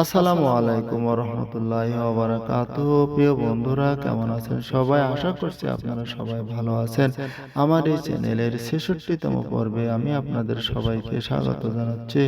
আসসালামু আলাইকুম রহমতুল্লাহ বারাকাত। প্রিয় বন্ধুরা কেমন আছেন সবাই? আশা করছি আপনারা সবাই ভালো আছেন। আমার এই চ্যানেলের ছেষট্টিতম পর্বে আমি আপনাদের সবাইকে স্বাগত জানাচ্ছি।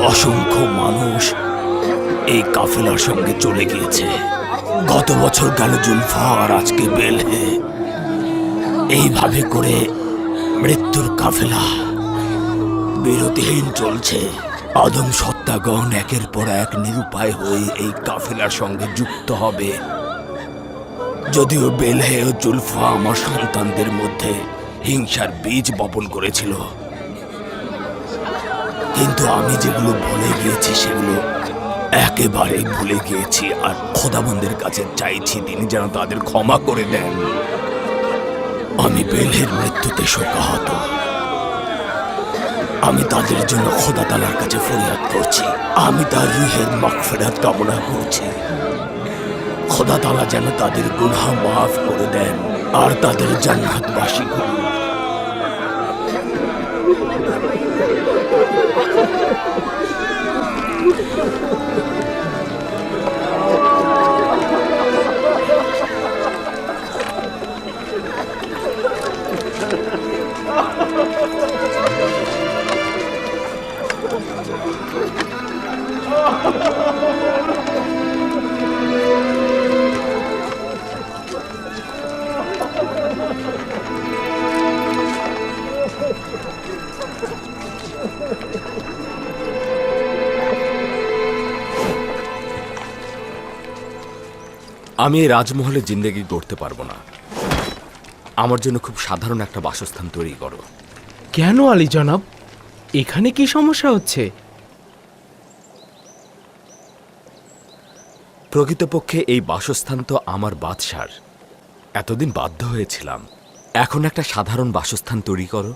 অসংখ্য মানুষ এই কাফেলার সঙ্গে চলে গিয়েছে। গত বছর গেল জুলফা আর আজকে বেলহে। এইভাবে করে মৃত্যুর কাফেলা বিরতিহীন চলছে। আদম সত্তাগণ একের পর এক নিরুপায় হয়ে এই কাফেলার সঙ্গে যুক্ত হবে। যদিও বেলহে ও জুলফা আমার সন্তানদের মধ্যে হিংসার বীজ বপন করেছিল কিন্তু আমি যেগুলো ভুলে গিয়েছি সেগুলো একেবারে ভুলে গিয়েছি আর খোদাবন্দের কাছে চাইছি তিনি যেন তাদের ক্ষমা করে দেন। আমি বেলহের মৃত্যুতে শোকাহত। আমি তাদের জন্য খোদা তালার কাছে ফরিয়াদ করছি। আমি তার রুহের মাগফিরাত কামনা করছি। খোদা তালা যেন তাদের গুনাহ মাফ করে দেন আর তাদের জান্নাতবাসী করুন। Ha ha ha ha ha! আমি এই রাজমহলে জিন্দেগি গড়তে পারব না। আমার জন্য খুব সাধারণ একটা বাসস্থান তৈরি করো। কেন আলী জনাব? এখানে কি সমস্যা হচ্ছে? প্রকৃতপক্ষে এই বাসস্থান তো আমার বাদশার। এতদিন বাধ্য হয়েছিলাম। এখন একটা সাধারণ বাসস্থান তৈরি করো।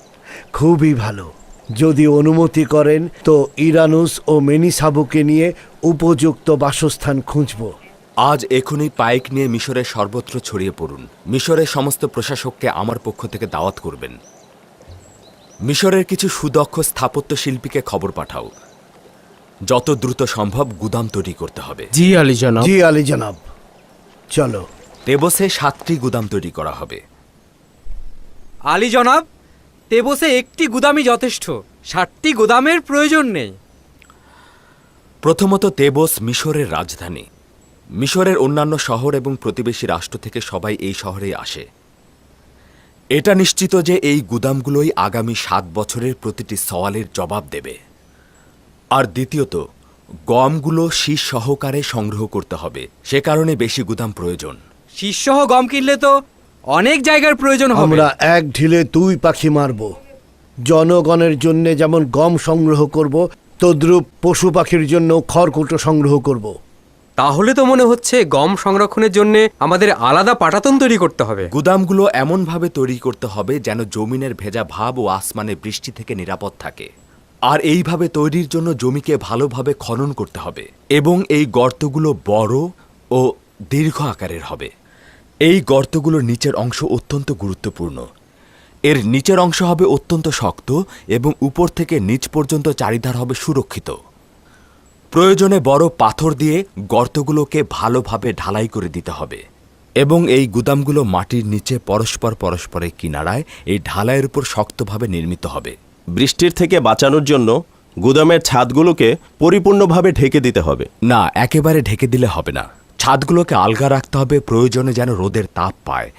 খুবই ভালো। যদি অনুমতি করেন তো ইরানুস ও মেনিসাবুকে নিয়ে উপযুক্ত বাসস্থান খুঁজব। আজ এখনই পাইক নিয়ে মিশরের সর্বত্র ছড়িয়ে পড়ুন। মিশরের সমস্ত প্রশাসককে আমার পক্ষ থেকে দাওয়াত করবেন। মিশরের কিছু সুদক্ষ স্থাপত্য শিল্পীকে খবর পাঠাও। যত দ্রুত সম্ভব গুদাম তৈরি করতে হবে। জি আলী জনাব। জি আলী জনাব। চলো। তেবসে সাতটি গুদাম তৈরি করা হবে। আলী জনাব তেবসে একটি গুদামই যথেষ্ট। ষাটটি গুদামের প্রয়োজন নেই। প্রথমত তেবস মিশরের রাজধানী। মিশরের অন্যান্য শহর এবং প্রতিবেশী রাষ্ট্র থেকে সবাই এই শহরে আসে। এটা নিশ্চিত যে এই গুদামগুলোই আগামী সাত বছরের প্রতিটি সওয়ালের জবাব দেবে। আর দ্বিতীয়ত গমগুলো শীষ সহকারে সংগ্রহ করতে হবে। সে কারণে বেশি গুদাম প্রয়োজন। শীর্ষহ গম কিনলে তো অনেক জায়গার প্রয়োজন হবে। আমরা এক ঢিলে দুই পাখি মারব। জনগণের জন্য যেমন গম সংগ্রহ করব তদ্রূপ পশু পাখির জন্য খড়কুটো সংগ্রহ করব। তাহলে তো মনে হচ্ছে গম সংরক্ষণের জন্য আমাদের আলাদা পাটাতন তৈরি করতে হবে। গুদামগুলো এমনভাবে তৈরি করতে হবে যেন জমিনের ভেজা ভাব ও আসমানে বৃষ্টি থেকে নিরাপদ থাকে। আর এইভাবে তৈরির জন্য জমিকে ভালোভাবে খনন করতে হবে এবং এই গর্তগুলো বড় ও দীর্ঘ আকারের হবে। এই গর্তগুলোর নিচের অংশ অত্যন্ত গুরুত্বপূর্ণ। এর নিচের অংশ হবে অত্যন্ত শক্ত এবং উপর থেকে নিচ পর্যন্ত চারিধার হবে সুরক্ষিত। প্রয়োজনে বড় পাথর দিয়ে গর্তগুলোকে ভালোভাবে ঢালাই করে দিতে হবে এবং এই গুদামগুলো মাটির নিচে পরস্পর পরস্পরের কিনারায় এই ঢালাইয়ের উপর শক্তভাবে নির্মিত হবে। বৃষ্টির থেকে বাঁচানোর জন্য গুদামের ছাদগুলোকে পরিপূর্ণভাবে ঢেকে দিতে হবে। না একেবারে ঢেকে দিলে হবে না। ছাদগুলোকে আলগা রাখতে হবে প্রয়োজনে যেন রোদের তাপ পায়।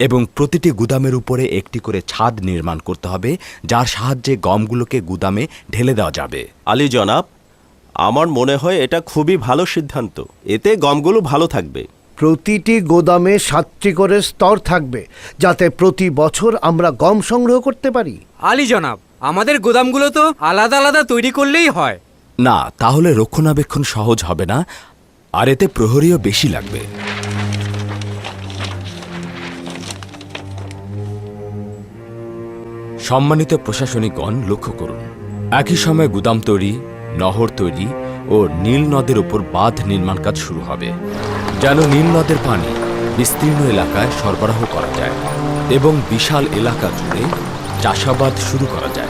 এবং প্রতিটি গুদামের উপরে একটি করে ছাদ নির্মাণ করতে হবে যার সাহায্যে গমগুলোকে গুদামে ঢেলে দেওয়া যাবে। আলী জনাব আমার মনে হয় এটা খুবই ভালো সিদ্ধান্ত। এতে গমগুলো ভালো থাকবে। প্রতিটি গোদামে সাতটি করে স্তর থাকবে যাতে প্রতি বছর আমরা গম সংগ্রহ করতে পারি। আলী জনাব আমাদের গোদামগুলো তো আলাদা আলাদা তৈরি করলেই হয়। না তাহলে রক্ষণাবেক্ষণ সহজ হবে না আর এতে প্রহরীও বেশি লাগবে। সম্মানিত প্রশাসনিকগণ লক্ষ্য করুন একই সময় গুদাম তৈরি নহর তৈরি ও নীল নদের উপর বাঁধ নির্মাণ কাজ শুরু হবে, যেন নীল নদের পানি বিস্তীর্ণ এলাকায় সরবরাহ করা যায় এবং বিশাল এলাকা জুড়ে চাষাবাদ শুরু করা যায়।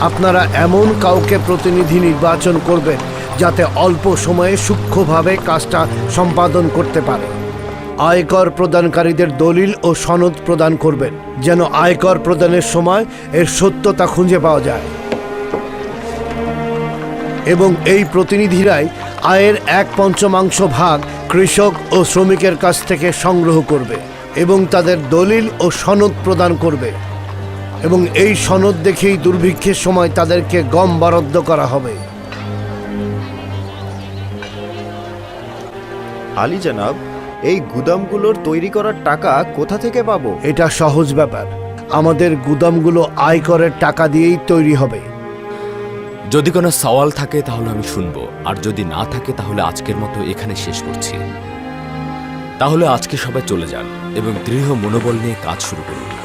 আপনারা এমন কাউকে প্রতিনিধি নির্বাচন করবেন যাতে অল্প সময়ে সূক্ষ্মভাবে কাজটা সম্পাদন করতে পারে। আয়কর প্রদানকারীদের দলিল ও সনদ প্রদান করবেন, যেন আয়কর প্রদানের সময় এর সত্যতা খুঁজে পাওয়া যায়। এবং এই প্রতিনিধিরাই আয়ের এক পঞ্চমাংশ ভাগ কৃষক ও শ্রমিকের কাছ থেকে সংগ্রহ করবে এবং তাদের দলিল ও সনদ প্রদান করবে। এবং এই সনদ দেখেই দুর্ভিক্ষের সময় তাদেরকে গম বরাদ্দ করা হবে। আলী জানাব এই গুদামগুলোর তৈরি করার টাকা কোথা থেকে পাবো? এটা সহজ ব্যাপার। আমাদের গুদামগুলো আয়করের টাকা দিয়েই তৈরি হবে। যদি কোনো সওয়াল থাকে তাহলে আমি শুনব আর যদি না থাকে তাহলে আজকের মতো এখানে শেষ করছি। তাহলে আজকে সবাই চলে যান এবং দৃঢ় মনোবল নিয়ে কাজ শুরু করুন।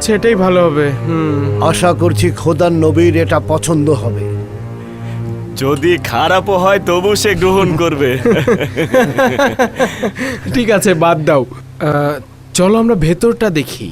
হচ্ছে এটাই ভালো হবে হুম। আশা করছি খোদার নবীর এটা পছন্দ হবে। যদি খারাপও হয় তবু সে গ্রহণ করবে। ঠিক আছে বাদ দাও। আহ, চলো আমরা ভেতরটা দেখি।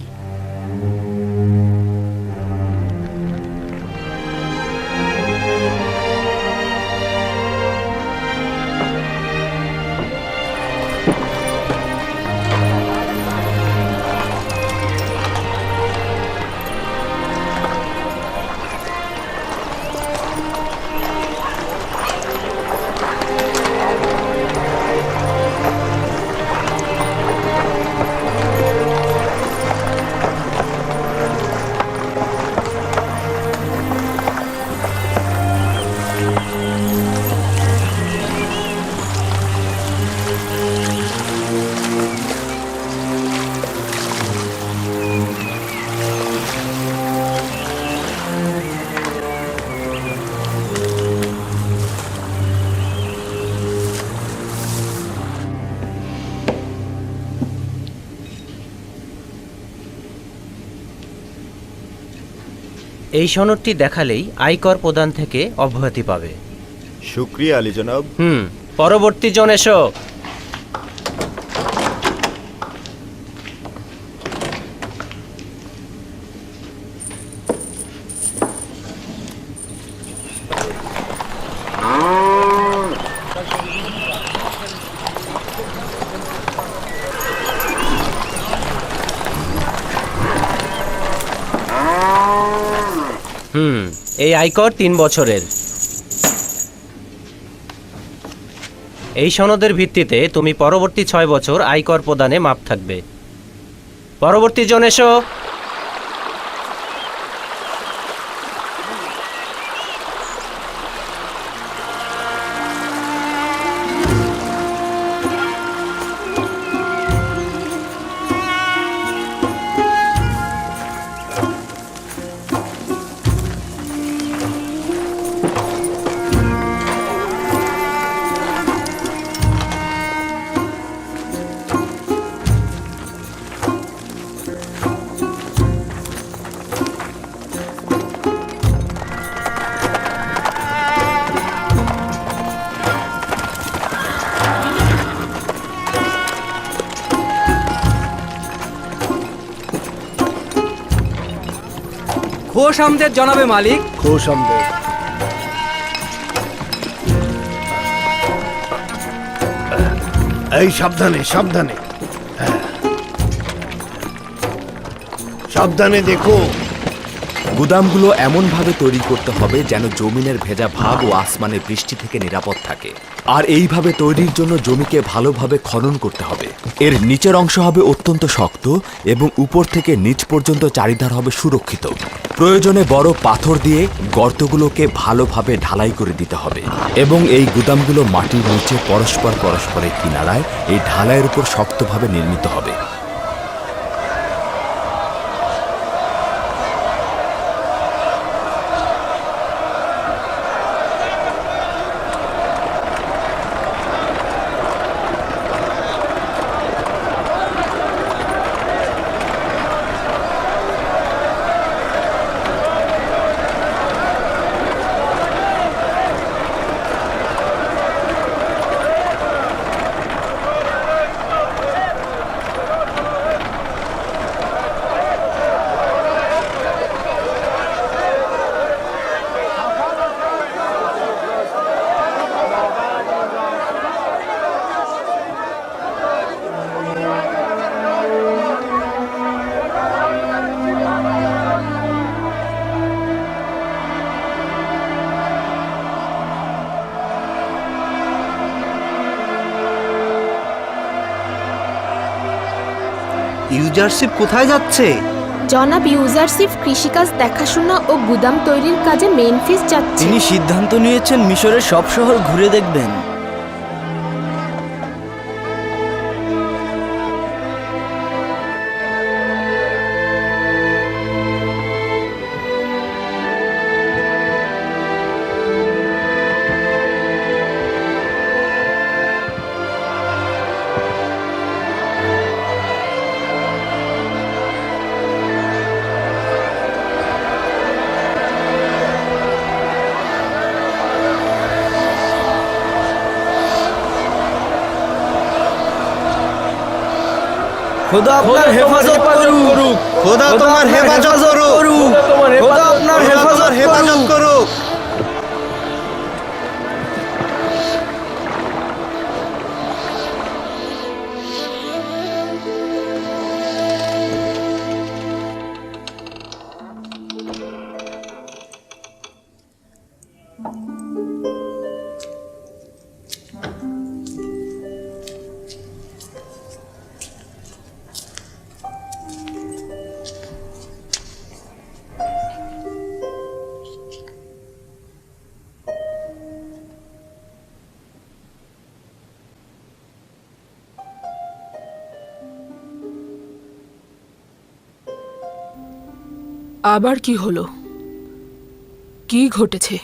এই সনদটি দেখালেই আয়কর প্রদান থেকে অব্যাহতি পাবে। শুক্রিয়া আলী জনাব। হুম পরবর্তী জন এসো হুম এই আয়কর তিন বছরের। এই সনদের ভিত্তিতে তুমি পরবর্তী ছয় বছর আয়কর প্রদানে মাপ থাকবে। পরবর্তী জন এসো। খোশ আমদের জনাবে মালিক। খুশ আমদের। এই সাবধানে সাবধানে। হ্যাঁ। সাবধানে দেখো। গুদামগুলো এমনভাবে তৈরি করতে হবে যেন জমিনের ভেজা ভাগ ও আসমানের বৃষ্টি থেকে নিরাপদ থাকে। আর এইভাবে তৈরির জন্য জমিকে ভালোভাবে খনন করতে হবে। এর নিচের অংশ হবে অত্যন্ত শক্ত এবং উপর থেকে নিচ পর্যন্ত চারিধার হবে সুরক্ষিত। প্রয়োজনে বড় পাথর দিয়ে গর্তগুলোকে ভালোভাবে ঢালাই করে দিতে হবে এবং এই গুদামগুলো মাটির নিচে পরস্পর পরস্পরের কিনারায় এই ঢালাইয়ের উপর শক্তভাবে নির্মিত হবে। ইউজারশিপ কোথায় যাচ্ছে? জনাব ইউজারশিপ কৃষিকাজ দেখাশোনা ও গুদাম তৈরির কাজে মেনফিস যাচ্ছে। তিনি সিদ্ধান্ত নিয়েছেন মিশরের সব শহর ঘুরে দেখবেন। খোদা আপনার হেফাজত করুক। খোদা তোমার হেফাজত করুক। খোদা আপনার হেফাজত আবার কি হলো? কি ঘটেছে?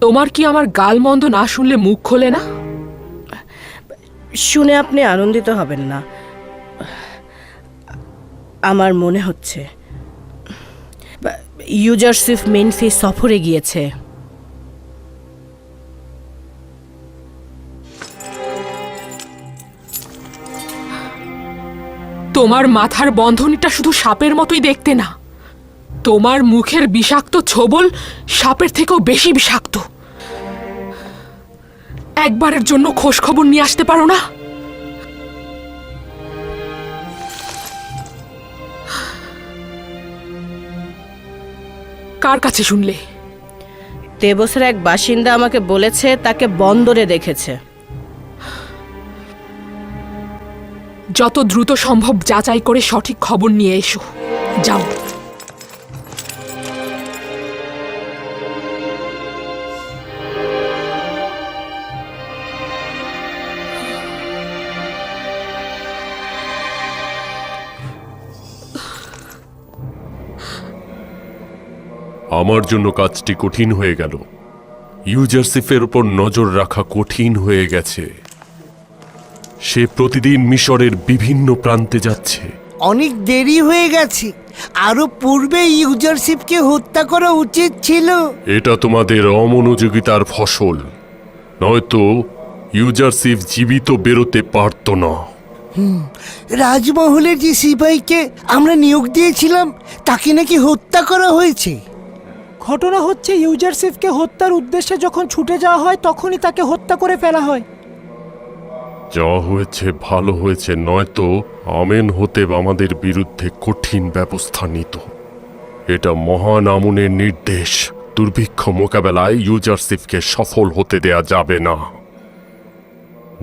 তোমার কি আমার গালমন্দ না শুনলে মুখ খোলে না? শুনে আপনি আনন্দিত হবেন না। আমার মনে হচ্ছে ইউজারশিপ মেনফি সফরে গিয়েছে। তোমার মাথার বন্ধনীটা শুধু সাপের মতোই দেখতে না। তোমার মুখের বিষাক্ত ছোবল সাপের থেকেও বেশি বিষাক্ত। একবারের জন্য খোঁজ খবর নিয়ে আসতে পারো না? কার কাছে শুনলে? দেবসের এক বাসিন্দা আমাকে বলেছে, তাকে বন্দরে দেখেছে। যত দ্রুত সম্ভব যাচাই করে সঠিক খবর নিয়ে এসো। যাও। আমার জন্য কাজটি কঠিন হয়ে গেল। ইউজারসিফের উপর নজর রাখা কঠিন হয়ে গেছে। সে প্রতিদিন মিশরের বিভিন্ন প্রান্তে যাচ্ছে। অনেক দেরি হয়ে গেছে। আরও পূর্বে ইউজারশিপকে হত্যা করা উচিত ছিল। এটা তোমাদের অমনোযোগিতার ফসল। নয়তো ইউজারসিফ জীবিত বেরোতে পারত না। রাজমহলের যে সিপাহীকে আমরা নিয়োগ দিয়েছিলাম তাকে নাকি হত্যা করা হয়েছে। ঘটনা হচ্ছে ইউজারসিফকে হত্যার উদ্দেশ্যে যখন ছুটে যাওয়া হয় তখনই তাকে হত্যা করে ফেলা হয়। যা হয়েছে ভালো হয়েছে, নয়তো আমেন হতে আমাদের বিরুদ্ধে কঠিন ব্যবস্থা নিত। এটা মহান আমনের নির্দেশ। দুর্ভিক্ষ মোকাবেলায় ইউজারসিফকে সফল হতে দেয়া যাবে না।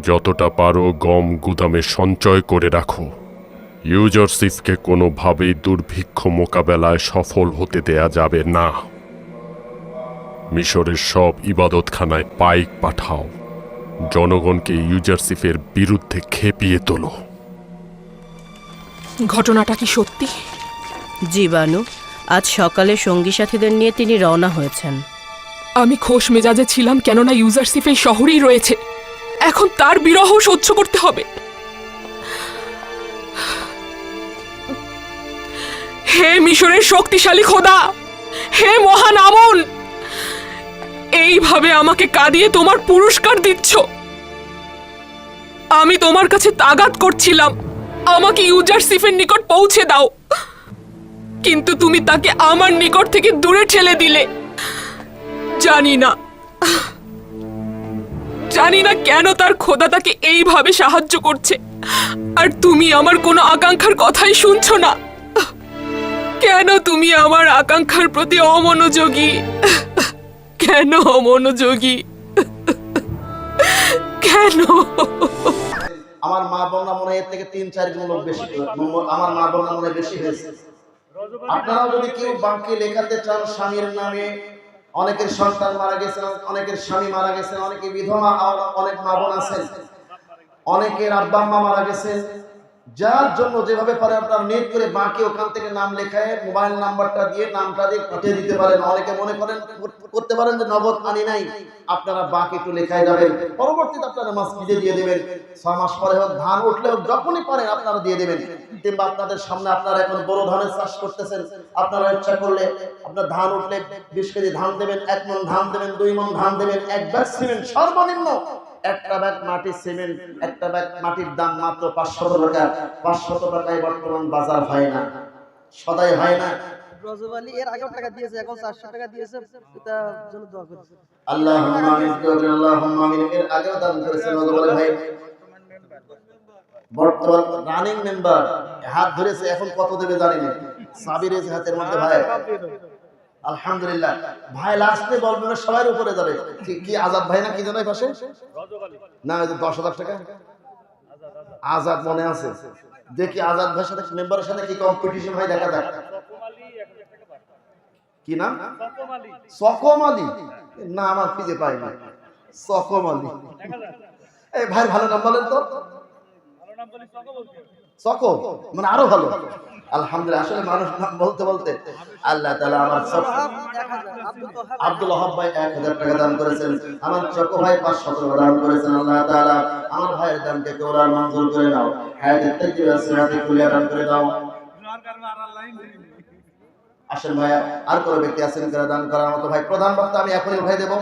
যতটা পারো গম গুদামে সঞ্চয় করে রাখো। ইউজারসিফকে কোনোভাবেই দুর্ভিক্ষ মোকাবেলায় সফল হতে দেয়া যাবে না। মিশরের সব ইবাদতখানায় পাইক পাঠাও। জনগণকে ইউজারসিফের বিরুদ্ধে খেপিয়ে তোলো। ঘটনাটা কি সত্যি? জীবাণু আজ সকালে সঙ্গী সাথীদের নিয়ে তিনি রওনা হয়েছেন। আমি খোশ মেজাজে ছিলাম কেননা ইউজারসিফ এই শহরেই রয়েছে। এখন তার বিরহ সহ্য করতে হবে। হে মিশরের শক্তিশালী খোদা! হে মহান আমন! এইভাবে আমাকে কাঁদিয়ে তোমার পুরস্কার দিচ্ছ। আমি তোমার কাছে তাগাত করছিলাম। আমাকে ইউজারসিফের নিকট পৌঁছে দাও। কিন্তু তুমি তাকে আমার নিকট থেকে দূরে ঠেলে দিলে। জানি না। জানি না কেন তার খোদা তাকে এইভাবে সাহায্য করছে। আর তুমি আমার কোনো আকাঙ্ক্ষার কথাই শুনছো না। কেন তুমি আমার আকাঙ্ক্ষার প্রতি অমনোযোগী? কেন অমনোযোগী কেন? আমার মা বোনরা মনে এর থেকে তিন, চার গুণ লোক বেশি আমার মা বোনরা মনে বেশি হয়েছে। আপনারাও যদি কেউ বাঁকে লেখাতে চান, স্বামীর নামে অনেকের সন্তান মারা গেছেন, অনেকের স্বামী মারা গেছেন, অনেকে বিধবা অনেক মা বোন আছেন। অনেকের আব্বা আম্মা মারা গেছেন। যার জন্য যেভাবে পারে আপনারা নেট করে বাঁকে ওখান থেকে নাম লেখায়, মোবাইল নাম্বারটা দিয়ে নামটা দিয়ে পাঠিয়ে দিতে পারেন। অনেকে মনে করেন, করতে পারেন যে নগদ আনি নাই, আপনারা বাকি একটু লেখায় যাবেন। পরবর্তীতে আপনারা মাসজিদে দিয়ে দেবেন। ছয় মাস পরে হোক, ধান উঠলে হোক, যখনই পারেন আপনারা দিয়ে দেবেন। কিংবা আপনাদের সামনে আপনারা এখন বড় ধানের চাষ করতেছেন, আপনারা ইচ্ছা করলে আপনার ধান উঠলে বিশ কেজি ধান দেবেন, এক মন ধান দেবেন, দুই মন ধান দেবেন, এক ব্যাগ সিমেন্ট, সর্বনিম্ন একটা ব্যাগ মাটির সিমেন্ট একটা ব্যাগ মাটির দাম মাত্র পাঁচশত টাকা। পাঁচশত টাকায় বর্তমান বাজার হয় না সদাই হয় না। ভাই। বর্তমান রানিং মেম্বার হাত ধরেছে এখন কত দেবে জানি না। সাবির হাতের মধ্যে ভাই। আলহামদুলিল্লাহ। ভাই লাস্টে বলবেন না সবার উপরে যাবে। কি- আজাদ ভাই না কি জানাই পাশে? না, ওই যে দশ হাজার টাকা। আজাদ মনে আছে। দেখি আজাদ ভাইয়ের সাথে মেম্বারের সাথে কি কম্পিটিশন হয়, দেখা যাক। কি নাম? সকম আলী। না, আমার খুঁজে পাই না সকম আলী। এই ভাই, ভালো নাম বলেন তো। সকম? মানে আরও ভালো। আলহামদুলিল্লাহ, আসলে মানুষ নাম বলতে বলতে আল্লাহ তাআলা আমার আব্দুল ভাই এক হাজার টাকা দান করেছেন, আমার চকো ভাই পাঁচশত টাকা দান করেছেন আল্লাহ তাআলা। আমার ভাইয়ের দানকে কবুল মঞ্জুর করে নাও কুলিয়া দান করে দাও। আসেন ভাইয়া, আর কোনো ব্যক্তি আছেন যারা দান করার মতো? ভাই, প্রধান বক্তা আমি এখনই উঠাই দেব।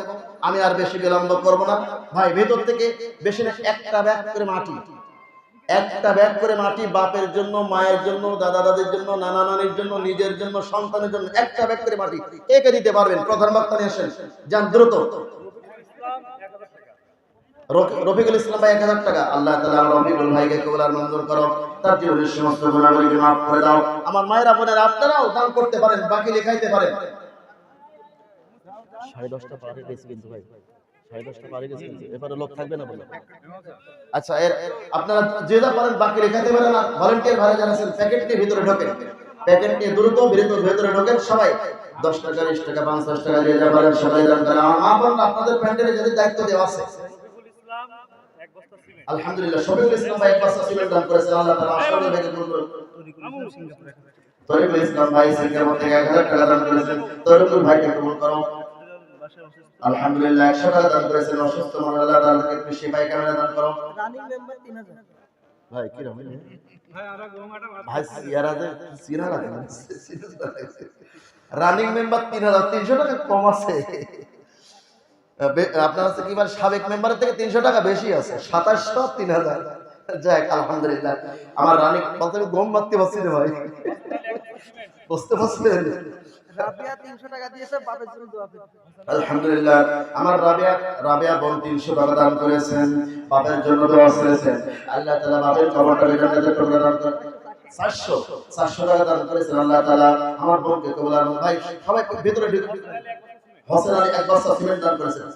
আমি আর বেশি বিলম্ব করব না। ভাই, ভেতর থেকে বেশি না, একটা ব্যাগ করে মাটি। একটা ব্যাগ করে মাটি, বাপের জন্য, মায়ের জন্য, দাদা দাদির জন্য, নানা নানির জন্য, নিজের জন্য, সন্তানের জন্য, একটা ব্যাগ করে মাটি। কে কে দিতে পারবেন? প্রধান বক্তা নিয়ে আসেন। যান, দ্রুত। রফিকুল ইসলাম ভাই, এক হাজার টাকা। আল্লাহ তালা রফিকুল ভাইকে কবুল আর মঞ্জুর করো। তার জীবনের সমস্ত গুণাবলীকে মাফ করে দাও। আমার মায়েরা, বোনেরা, আপনারাও দান করতে পারেন, বাকি লেখাইতে পারেন। সাড়ে দশটা পারে ভাই। না আচ্ছা এর আপনারা যে যা পারেন বাকি রেখাতে পারেন আর ভলেন্টিয়ার ভাড়া যারা আছেন প্যাকেট নিয়ে ভিতরে ঢোকেন। প্যাকেট নিয়ে দ্রুত ভিতরে ভেতরে ঢোকেন সবাই। দশ টাকা বিশ টাকা পঞ্চাশ টাকা যে যা পারেন সবাই দান করেন আমার মা বোন আপনাদের প্যান্ডেলে যদি দায়িত্ব দেওয়া আছে। আলহামদুলিল্লাহ শফিকুল ইসলাম ভাই এক বস্তা সিমেন্ট দান করেছেন। আল্লাহ তাআলা আসলে ভাইকে কবুল করুন। তরিকুল ইসলাম ভাই সিঙ্গাপুর থেকে এক হাজার টাকা দান করেছেন। তরিকুল ভাইকে কবুল আলহামদুলিল্লাহ একশো টাকা দান করেছেন অসুস্থ মনে আল্লাহ তাআলাকে তুমি দান করো। ভাই কি রকম ভাই? সিয়ারা যে রানিং মেম্বার তিন হাজার তিনশো টাকা কম আছে। আপনার হচ্ছে কি মানে সাবেক মেম্বারের থেকে তিনশো টাকা বেশি আছে। সাতাশশো তিন হাজার। যাক আলহামদুলিল্লাহ। আমার রানিং গম বাড়তে পারছি না ভাই। বুঝতে পারছিলেন আলহামদুলিল্লাহ আমার রাবিয়া রাবিয়া বোন তিনশো টাকা দান করেছেন বাপের জন্য দোয়া করেছেন। আল্লাহ তালা বাপের খবরটা টুকরা দান করেন। চারশো চারশো টাকা দান করেছেন আল্লাহ তালা। আমার বোনকে কবুল ভাই সবাই ভেতরে হোসেন আলী এক বস্তা সিমেন্ট দান করেছেন।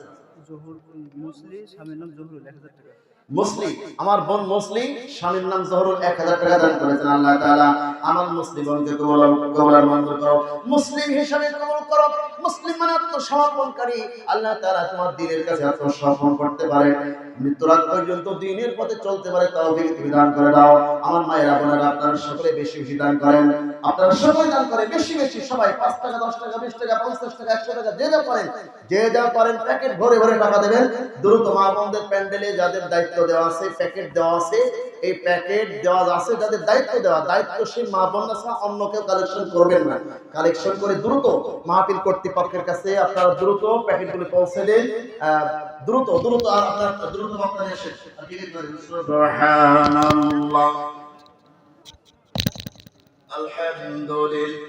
মুসলি আমার বোন মুসলিম, স্বামীর নাম জহরুল এক হাজার টাকা দান করেছেন, আল্লাহ তাআলা আমার মুসলিম বোনকে কবলার মঞ্জুর করো মুসলিম হিসাবে কবল করো মুসলিম মানে আত্মসমর্পণকারী। আল্লাহ তাআলা তোমার দিনের কাছে আত্মসমর্পণ করতে পারে মৃত্যুর পর্যন্ত দিনের পথে চলতে পারে তৌফিক তুমি দান করে দাও। আমার মায়েরা বোনেরা, আপনারা সকলে বেশি বেশি দান করেন। আপনারা সকলে দান করে বেশি বেশি। সবাই পাঁচ টাকা, দশ টাকা, বিশ টাকা, পঞ্চাশ টাকা, একশো টাকা, যে যা পারেন, যে যা পারেন, প্যাকেট ভরে ভরে টাকা দেবেন। দ্রুত মা বোনদের প্যান্ডেলে যাদের দায়িত্ব দেওয়া আছে, প্যাকেট দেওয়া আছে এই প্যাকেট দেওয়া আছে যাদের দায়িত্ব দেওয়া দায়িত্বশীল মা বোন আছে অন্য কেউ কালেকশন করবেন না। কালেকশন করে দ্রুত মাহফিল কর্তৃপক্ষের কাছে আপনারা দ্রুত প্যাকেটগুলো পৌঁছে দিন। দ্রুত দ্রুত আর আপনার দ্রুত বক্তা এসে আলহামদুলিল্লাহ।